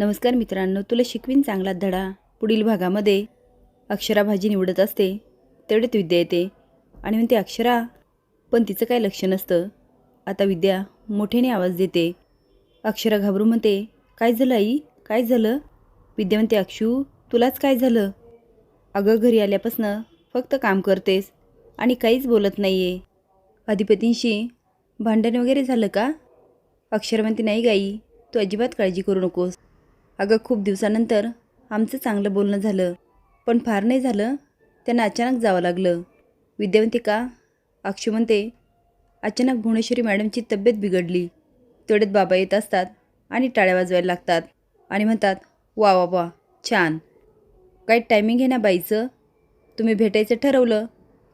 नमस्कार मित्रांनो तुला शिकवीन चांगला धडा. पुढील भागामध्ये अक्षरा भाजी निवडत असते तेवढेच विद्या येते. आणि म्हणते अक्षरा पण तिचं काय लक्ष नसतं. आता विद्या मोठ्याने आवाज देते. अक्षरा घाबरून म्हणते काय झालं आई? काय झालं? विद्या म्हणते अक्षू तुलाच काय झालं? अगं घरी आल्यापासनं फक्त काम करतेस आणि काहीच बोलत नाही आहे अधिपतींशी भांडण वगैरे झालं का? अक्षर म्हणते नाही गाई तू अजिबात काळजी करू नकोस. अगं खूप दिवसानंतर आमचं चांगलं बोलणं झालं. पण फार नाही झालं. त्यांना अचानक जावं लागलं. विद्यावंती का अक्षू म्हणते अचानक भुवनेश्वरी मॅडमची तब्येत बिघडली. तेवढ्यात बाबा येत असतात आणि टाळ्या वाजवायला लागतात आणि म्हणतात वा वा वा छान. काही टायमिंग आहे ना बाईचं? तुम्ही भेटायचं ठरवलं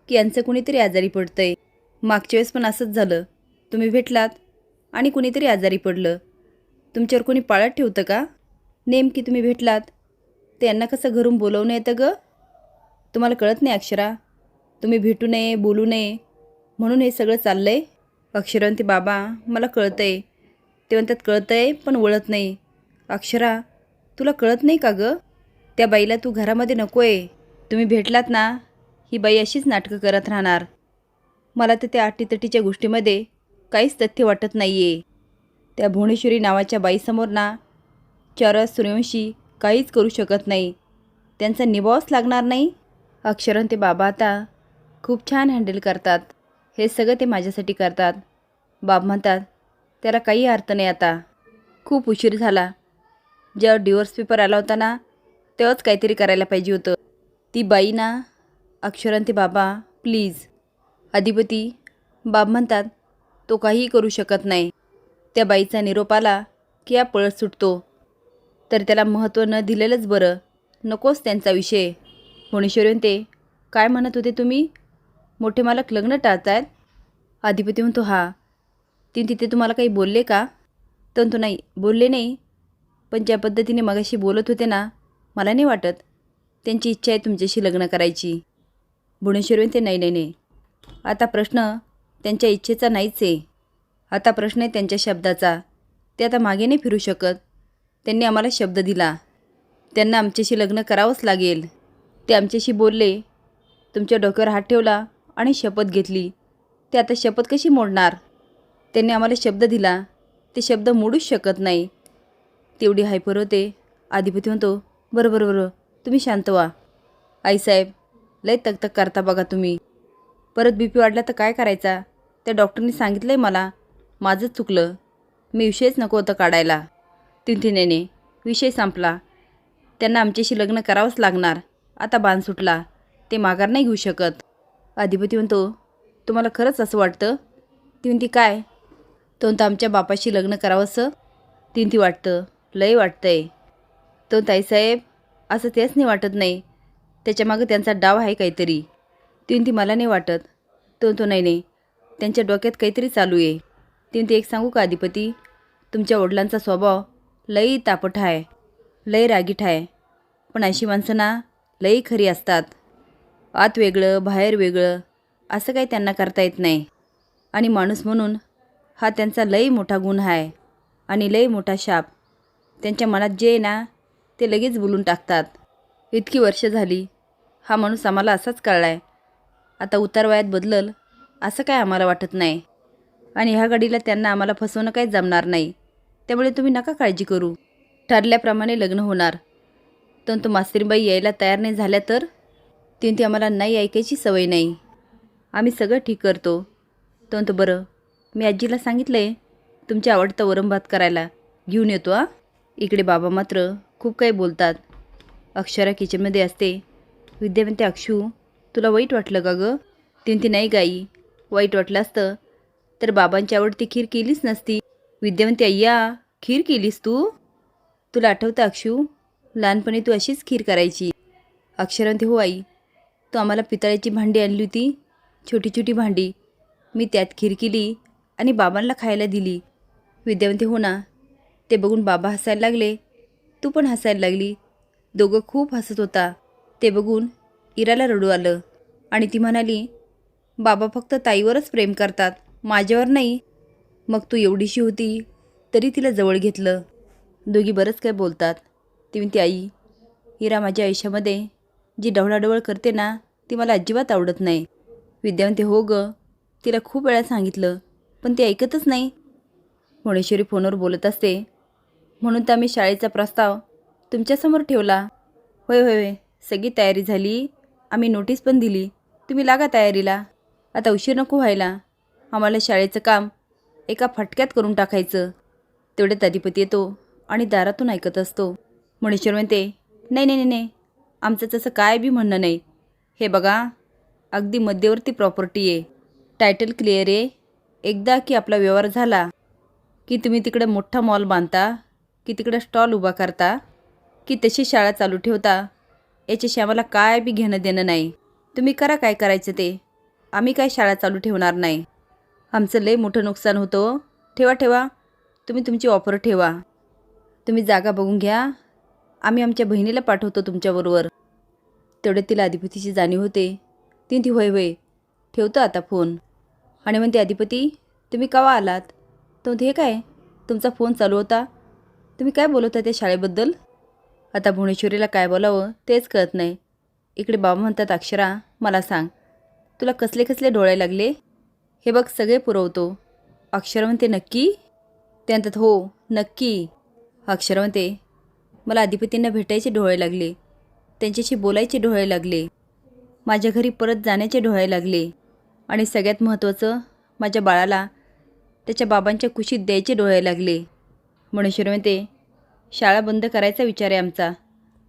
की यांचं कुणीतरी आजारी पडतं आहे मागच्या वेळेस पण असंच झालं. तुम्ही भेटलात आणि कुणीतरी आजारी पडलं. तुमच्यावर कोणी पाळत ठेवतं का? नेमकी तुम्ही भेटलात. त्यांना कसं घरून बोलवणं येतं गं? तुम्हाला कळत नाही अक्षरा. तुम्ही भेटू नये बोलू नये. म्हणून हे सगळं चाललं आहे अक्षरांती बाबा मला कळतं आहे ते म्हणतात कळतं आहे पण वळत नाही. अक्षरा तुला कळत नाही का गं? त्या बाईला तू घरामध्ये नको आहे तुम्ही भेटलात ना ही बाई अशीच नाटकं करत राहणार. मला तर त्या अटीतटीच्या गोष्टीमध्ये काहीच तथ्य वाटत नाही आहे त्या भुवनेश्वरी नावाच्या बाईसमोर ना चरस सूर्यवंशी काहीच करू शकत नाही. त्यांचा निभावच लागणार नाही. अक्षरन ते बाबा आता खूप छान हँडल करतात. हे सगळं ते माझ्यासाठी करतात. बाब म्हणतात त्याला काही अर्थ नाही आता. खूप उशीर झाला. जेव्हा डिवोर्स पेपर आला होता ना तेव्हाच काहीतरी करायला पाहिजे होतं. ती बाई ना अक्षरन ते बाबा प्लीज. अधिपती बाब म्हणतात तो काहीही करू शकत नाही. त्या बाईचा निरोप आला की हा पळत सुटतो. तर त्याला महत्त्व न दिलेलंच बरं. नकोच त्यांचा विषय. मुणेश्वर ते काय म्हणत होते तुम्ही? मोठे मालक लग्न टाळतायत. अधिपती म्हणतो हा. ती तिथे तुम्हाला काही बोलले का? तर तो नाही बोलले नाही. पण ज्या पद्धतीने मगाशी बोलत होते ना मला नाही वाटत. त्यांची इच्छा आहे तुमच्याशी लग्न करायची. भुवनेश्वर ते नाही नाही नाही. आता प्रश्न त्यांच्या इच्छेचा नाहीच आहे. आता प्रश्न आहे त्यांच्या शब्दाचा. ते आता मागे नाही फिरू शकत. त्यांनी आम्हाला शब्द दिला. त्यांना आमच्याशी लग्न करावंच लागेल. ते आमच्याशी बोलले. तुमच्या डोक्यावर हात ठेवला आणि शपथ घेतली. ते आता शपथ कशी मोडणार? त्यांनी आम्हाला शब्द दिला. ते शब्द मोडूच शकत नाही. तेवढी हायपर होते. अधिपती म्हणतो बरं बरं बरं तुम्ही शांत व्हा. आईसाहेब लय तक करता बघा तुम्ही. परत बी पी वाढला तर काय करायचा? त्या डॉक्टरनी सांगितलं आहे मला. माझंच चुकलं. मी विषयच नको होतं काढायला. तिंथिनेने विषय संपला. त्यांना आमच्याशी लग्न करावंच लागणार. आता बाण सुटला. ते माघार नाही घेऊ शकत. अधिपती म्हणतो तुम्हाला खरंच असं वाटतं? ती म्हणती काय? तो म्हणतो आमच्या बापाशी लग्न करावंसं? तीन ती वाटतं लय वाटतंय. तो ताईसाहेब असं तेच नाही वाटत नाही. त्याच्यामागं त्यांचा डाव आहे काहीतरी. तीन ती मला नाही वाटत. तो तो नाही नाही. त्यांच्या डोक्यात काहीतरी चालू आहे. तीन ती एक सांगू का अधिपती? तुमच्या वडिलांचा स्वभाव लई तापट आहे लई रागीट आहे पण अशी माणसं ना लई खरी असतात. आत वेगळं बाहेर वेगळं असं काही त्यांना करता येत नाही. आणि माणूस म्हणून हा त्यांचा लई मोठा गुण आहे आणि लई मोठा शाप. त्यांच्या मनात जे आहे ना ते लगेच बोलून टाकतात. इतकी वर्ष झाली हा माणूस आम्हाला असाच कळला आहे आता उतार वयात बदलल असं काय आम्हाला वाटत नाही. आणि ह्या गाडीला त्यांना आम्हाला फसवणं काही जमणार नाही. त्यामुळे तुम्ही नका काळजी करू. ठरल्याप्रमाणे लग्न होणार. तर तो मास्तरीबाई यायला तयार नाही झाल्या तर? त्यांची आम्हाला नाही ऐकायची सवय नाही. आम्ही सगळं ठीक करतो. तंतु बरं मी आजीला सांगितलं आहे तुमच्या आवडतं वरमभात करायला. घेऊन येतो आ इकडे बाबा मात्र खूप काही बोलतात. अक्षरा किचनमध्ये असते. विद्या म्हणते अक्षू तुला वाईट वाटलं का गं? तीन ती नाही गाई वाईट वाटलं असतं. तर बाबांची आवडती खीर केलीच नसती. विद्यावंती अय्या खीर केलीस तू? तुला आठवतं अक्षू? लहानपणी तू अशीच खीर करायची. अक्षरांती हो आई तू आम्हाला पितळ्याची भांडी आणली होती. छोटी छोटी भांडी. मी त्यात खीर केली आणि बाबांना खायला दिली. विद्यावंती हो ना ते बघून बाबा हसायला लागले. तू पण हसायला लागली. दोघं खूप हसत होता. ते बघून इराला रडू आलं आणि ती म्हणाली बाबा फक्त ताईवरच प्रेम करतात माझ्यावर नाही मग तू एवढीशी होती? तरी तिला जवळ घेतलं. दोघी बरंच काय बोलतात. ती म्हणते आई हिरा माझ्या आयुष्यामध्ये जी डवळाडवळ करते ना ती मला अजिबात आवडत नाही. विद्या म्हणते हो ग तिला खूप वेळा सांगितलं पण ती ऐकतच नाही. भुवनेश्वरी फोनवर बोलत असते म्हणून तर आम्ही शाळेचा प्रस्ताव तुमच्यासमोर ठेवला. होय होय होय सगळी तयारी झाली. आम्ही नोटीस पण दिली. तुम्ही लागा तयारीला. आता उशीर नको व्हायला. आम्हाला शाळेचं काम एका फटक्यात करून टाकायचं. तेवढ्यात अधिपती येतो आणि दारातून ऐकत असतो. मुणेश्वर म्हणते नाही नाही नाही नाही आमचं तसं काय बी म्हणणं नाही. हे बघा अगदी मध्यवर्ती प्रॉपर्टी आहे. टायटल क्लिअर आहे. एकदा की आपला व्यवहार झाला की तुम्ही तिकडं मोठा मॉल बांधता की तिकडं स्टॉल उभा करता की तशी शाळा चालू ठेवता याच्याशी आम्हाला काय बी घेणं देणं नाही. तुम्ही करा काय करायचं ते. आम्ही काय शाळा चालू ठेवणार नाही. आमचं लय मोठं नुकसान होतं हो. ठेवा ठेवा. तुम्ही तुमची ऑफर ठेवा. तुम्ही जागा बघून घ्या. आम्ही आमच्या बहिणीला पाठवतो तुमच्याबरोबर. तेवढे तिला अधिपतीची जाणीव होते. ती ती होय होय. ठेवतो आता फोन. आणि म्हणते अधिपती तुम्ही केव्हा आलात? तर हे काय? तुमचा फोन चालू होता. तुम्ही काय बोलत त्या शाळेबद्दल? आता भुवनेश्वरीला काय बोलावं तेच कळत नाही. इकडे बाबा म्हणतात अक्षरा मला सांग. तुला कसले कसले डोळे लागले? हे बघ सगळे पुरवतो. अक्षरवंते म्हणते नक्की ते म्हणतात हो नक्की. अक्षरवंते म्हणते मला अधिपतींना भेटायचे डोळे लागले. त्यांच्याशी बोलायचे डोळे लागले. माझ्या घरी परत जाण्याचे डोळे लागले. आणि सगळ्यात महत्त्वाचं माझ्या बाळाला त्याच्या बाबांच्या कुशीत द्यायचे डोळे लागले. म्हणून म्हणते शाळा बंद करायचा विचार आहे आमचा.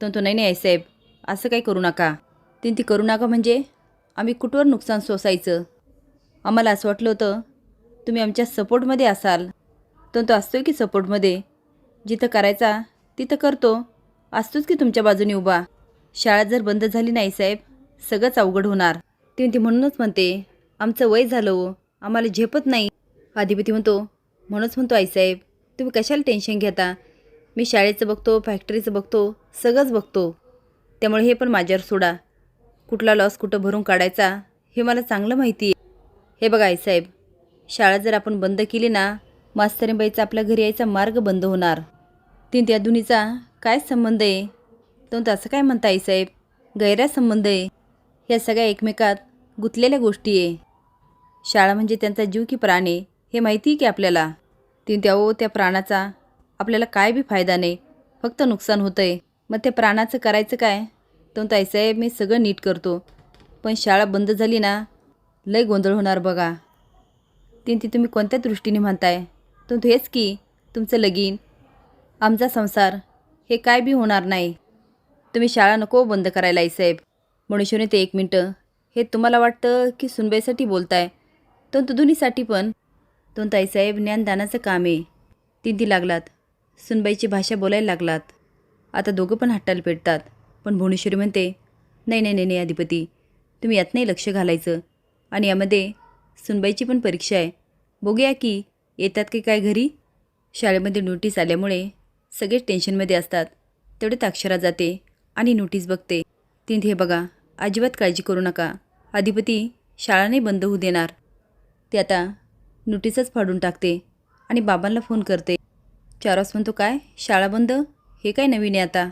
तर तो नाही नाही साहेब असं काही करू नका. तीन ती करू नका म्हणजे आम्ही कुठवर नुकसान सोसायचं? आम्हाला असं वाटलं होतं तुम्ही आमच्या सपोर्टमध्ये असाल. तर तो असतो की सपोर्टमध्ये? जिथं करायचा तिथं करतो. असतोच की तुमच्या बाजूने उभा. शाळा जर बंद झाली नाही साहेब सगळंच अवघड होणार. ती ती म्हणूनच म्हणते आमचं वय झालं हो. आम्हाला झेपत नाही. अधिपती म्हणतो म्हणूनच म्हणतो आईसाहेब तुम्ही कशाला टेन्शन घेता? मी शाळेचं बघतो फॅक्टरीचं बघतो सगळंच बघतो. त्यामुळे हे पण माझ्यावर सोडा. कुठला लॉस कुठं भरून काढायचा हे मला चांगलं माहिती आहे. हे बघा आईसाहेब शाळा जर आपण बंद केली ना मास्तरीबाईचा आपल्या घरी यायचा मार्ग बंद होणार. तीन त्या दोन्हीचा काय संबंध आहे? तर असं काय म्हणता आईसाहेब? गैरा संबंध आहे. ह्या सगळ्या एकमेकात गुंतलेल्या गोष्टी आहे. शाळा म्हणजे त्यांचा जीव की प्राण आहे हे माहिती आहे की आपल्याला? तीन त्या ओ त्या प्राणाचा आपल्याला काय बी फायदा नाही फक्त नुकसान होतं आहे मग त्या प्राणाचं करायचं काय? तर ताईसाहेब मी सगळं नीट करतो. पण शाळा बंद झाली ना लय गोंधळ होणार बघा. तीन ती तुम्ही कोणत्या दृष्टीने म्हणताय? तर हेच की तुमचं लगीन आमचा संसार हे काय बी होणार नाही. तुम्ही शाळा नको बंद करायला आई साहेब. मनुष्यने ते एक मिनटं हे तुम्हाला वाटतं की सुनबाईसाठी बोलताय? तर तो दोन्हीसाठी पण. तो ताईसाहेब ज्ञानदानाचं काम आहे. तीन ती लागलात. सुनबाईची भाषा बोलायला लागलात. आता दोघं पण हट्टाला पेटतात. पण भुवनेश्वरी म्हणते नाही नाही नाही नाही अधिपती तुम्ही यात नाही लक्ष घालायचं. आणि यामध्ये सुनबाईची पण परीक्षा आहे. बघूया की येतात की काय घरी? शाळेमध्ये नोटीस आल्यामुळे सगळे टेन्शनमध्ये असतात. तेवढ्यात अक्षरा जाते आणि नोटीस बघते. तीन हे बघा अजिबात काळजी करू नका. अधिपती शाळा नाही बंद होऊ देणार. ते आता नोटीसच फाडून टाकते आणि बाबांना फोन करते. चार वाज म्हणतो काय? शाळा बंद? हे काय नवीन आहे आता?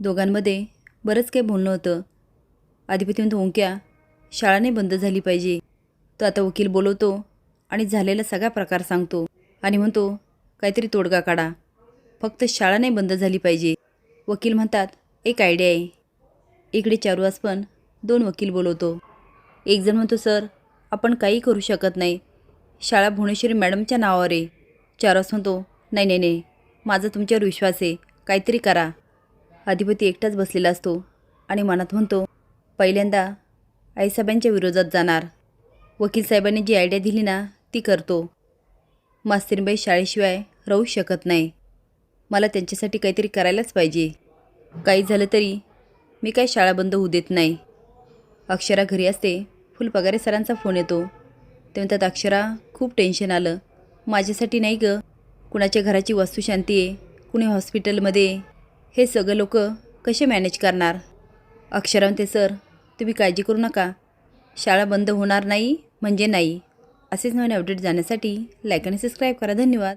दोघांमध्ये बरंच काही बोलणं होतं. अधिपती म्हणतो ओंक्या शाळा नाही बंद झाली पाहिजे. तो आता वकील बोलवतो आणि झालेला सगळा प्रकार सांगतो आणि म्हणतो काहीतरी तोडगा काढा. फक्त शाळा नाही बंद झाली पाहिजे. वकील म्हणतात एक आयडिया आहे. इकडे चारुवास पण दोन वकील बोलवतो. एकजण म्हणतो सर आपण काही करू शकत नाही. शाळा भुवनेश्वरी मॅडमच्या नावावर आहे. चारुवास म्हणतो नाही नाही नाही. माझा तुमच्यावर विश्वास आहे. काहीतरी करा. अधिपती एकटाच बसलेला असतो आणि मनात म्हणतो पहिल्यांदा आईसाहेबांच्या विरोधात जाणार. वकील साहेबांनी जी आयडिया दिली ना ती करतो. मास्तरीबाई शाळेशिवाय राहू शकत नाही. मला त्यांच्यासाठी काहीतरी करायलाच पाहिजे. काही झालं तरी मी काय शाळा बंद होऊ देत नाही. अक्षरा घरी असते फुलपगारे सरांचा फोन येतो. ते म्हणतात अक्षरा खूप टेन्शन आलं. माझ्यासाठी नाही गं. कुणाच्या घराची वास्तुशांती आहे कुणी हॉस्पिटलमध्ये. हे सगळं लोक कसे मॅनेज करणार? अक्षरा म्हणते सर तुम्ही काळजी करू नका. शाळा बंद होणार नाही म्हणजे नाही. असेच नवीन अपडेट जाण्यासाठी लाईक आणि सबस्क्राईब करा. धन्यवाद.